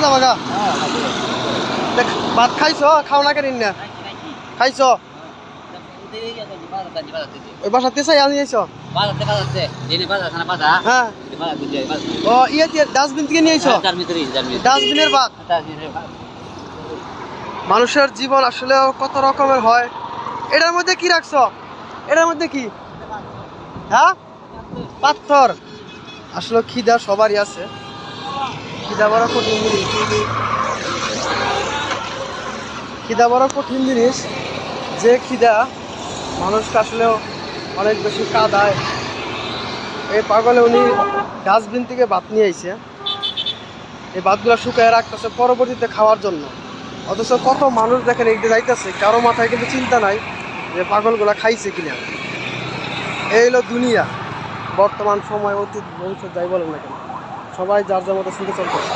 যাবা গা? ভাত খাইছ খাও না না খাইছ? আইছ? হ্যাঁ। ইয়ে মানুষের জীবন আসলে কত রকমের হয়। এটার মধ্যে কি রাখছ? এটার মধ্যে কি? হ্যাঁ? পাথর। আসলে খিদা সবারই আছে। খিদা বড় কঠিন জিনিস। খিদা বড় কঠিন জিনিস। যে খিদা মানুষকে আসলেও অনেক বেশি কাদায়। এই পাগলে উনি ডাস্টবিন থেকে ভাত নিয়ে আইছে। এই ভাতগুলো শুকায় রাখতেছে পরবর্তীতে খাওয়ার জন্য। অথচ কত মানুষ দেখেন এই যাইতেছে, কারও মাথায় কিন্তু চিন্তা নাই যে পাগলগুলা খাইছে কিনা। এই হলো দুনিয়া। বর্তমান সময় অতীত ভবিষ্যৎ যাই বলেন না কেন সবাই যার যার মতো শুনতে চলতেছে